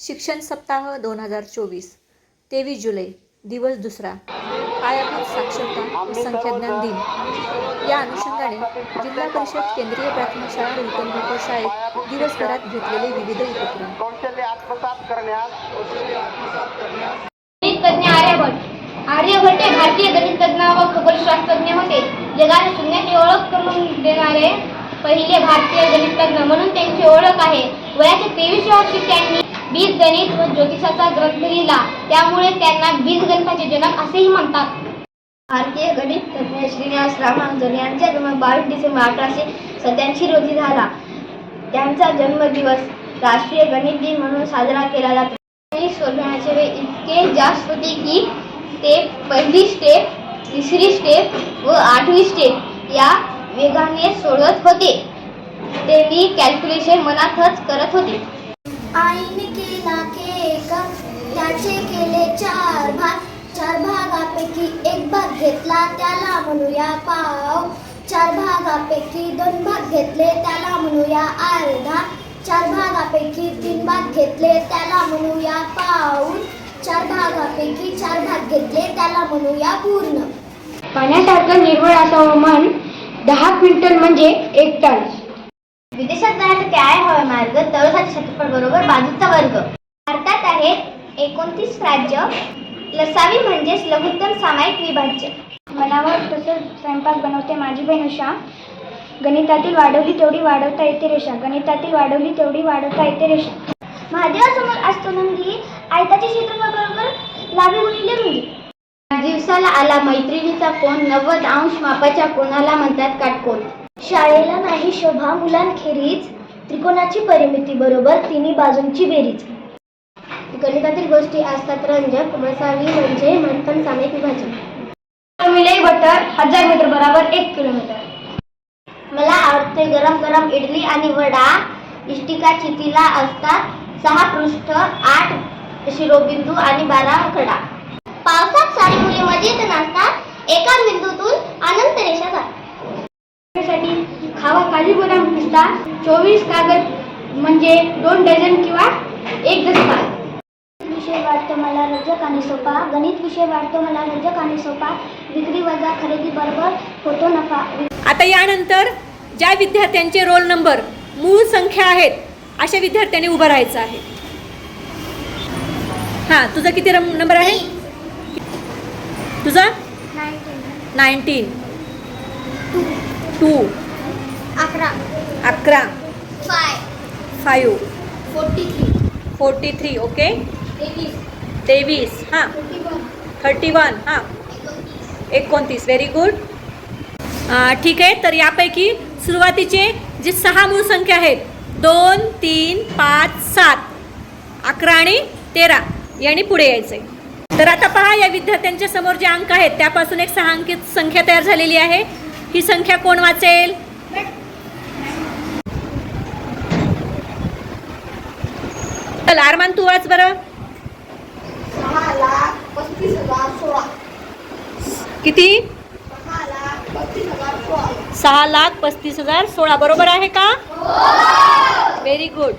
शिक्षण सप्ताह दोन हजार चोवीस तेवीस जुलै दिवस दुसरा. पायाभूत साक्षरता व संख्याज्ञान दिन. या अनुषंगाने जिल्हा परिषद केंद्रीय प्राथमिक शाळा रुलतंबुकर शाळेत दिवसभरात घेतलेले विविध उपक्रम. कौशल्य आत्मसात करण्यास गणितज्ञ आर्यभट आर्यभट हे भारतीय गणितज्ञ व खगोलशास्त्रज्ञ होते. जगाला शून्याची ओळख करून देणारे पहिले भारतीय गणितज्ञ म्हणून त्यांची ओळख आहे. वयाच्या तेवीसव्या वर्षी त्यांनी बीज गणित व ज्योतिषाचा ग्रंथ लिहिला. त्यामुळे त्यांना बीज गणिताचे जनक असेही म्हणतात. भारतीय गणित तज्ञ श्रीनिवास रामानुजन यांचा जन्म बावीस डिसेंबर अठराशे सत्याऐंशी रोजी झाला. त्यांचा जन्मदिवस राष्ट्रीय गणित दिन म्हणून साजरा केला जातो. गणित सोडवण्याचे वेळ इतके जास्त होते की ते पहिली स्टेप तिसरी स्टेप व आठवी स्टेप या वेगाने सोडवत होते. त्यांनी कॅल्क्युलेशन मनातच करत होते. त्याचे केले चार भाग. चार भागापैकी एक भाग घेतला त्याला म्हणूया पाव. चार भागापैकी दोन भाग घेतले त्याला म्हणूया अर्धा. चार भागापैकी तीन भाग घेतले त्याला म्हणूया पाऊण चार भागापैकी चार भाग घेतले त्याला म्हणूया पूर्ण. पाण्यासारखं निर्मळ असावं मन दहा क्विंटल म्हणजे एक टन. विदेशात जाण्यासाठी आहे हवा मार्ग? तळसाचे क्षेत्रफळ बरोबर बाजूचा वर्ग. भारतात एकोणतीस राज्य लसावी म्हणजेच लघुत्तम सामायिक विभाज्य. मनावर तसं स्वयंपाक बनवते माझी बहीण उषा. गणितातील वाढवली तेवढी वाढवता येते रेषा. गणितातील वाढवली तेवढी वाढवता येते रेषा. महादेवासमोर असतो नंदी आयताचे क्षेत्रफळ बरोबर लावी गुणिले रुंदी दिवसाला आला मैत्रिणीचा फोन. नव्वद अंश मापाच्या कोणाला म्हणतात काटकोन? शाळेला नाही शोभा मुलांखेरीज. त्रिकोणाची परिमिती बरोबर तिन्ही बाजूंची बेरीज. गणितातील गोष्टी असतात रंजक मसावी म्हणजे महत्तम सामायिक विभाजन. मिले बटर हजार मीटर बरोबर एक किलोमीटर मला आवडते गरम गरम इडली आणि वडा. इष्टिका चितीला असतात सहा पृष्ठ आठ शिरोबिंदू आणि बारा कडा पावसात सारी मुले मजेत नसतात एका बिंदूतून अनंत रेषा जातात. खावा काली बदाम पिस्ता चोवीस कागद म्हणजे दोन डझन किंवा एक दस्ता विषय वाटतो मला रंजक आणि सोपा. गणित विषय वाटतो मला रंजक आणि सोपा. विक्री वजा खरेदी बरोबर होतो नफा. आता यानंतर ज्या विद्यार्थ्यांचे रोल नंबर मूळ संख्या आहेत अशा विद्यार्थ्यांनी उभं राहायचं आहे. हां तुझा किती रम- नंबर आहे? तुझा? नाईन्टीन. टू. अकरा. अकरा. Five. Five forty three. Forty three okay? तेवीस. हां. Thirty one. हां. एकोणतीस. व्हेरी गुड ठीक आहे तर यापैकी सुरुवातीचे जे सहा मूळ संख्या आहेत दोन तीन पाच सात अकरा आणि तेरा यांनी पुढे यायचे तर आता पहा या विद्यार्थ्यांच्या समोर जे अंक आहेत त्यापासून एक सहा अंकित संख्या तयार झालेली आहे. ही संख्या कोण वाचेल? चल आरमान तू वाच बरं सहा लाख पस्तीस हजार सोळा किती? सहा लाख पस्तीस हजार सोळा. सहा लाख पस्तीस हजार सोळा बरोबर आहे का? Very good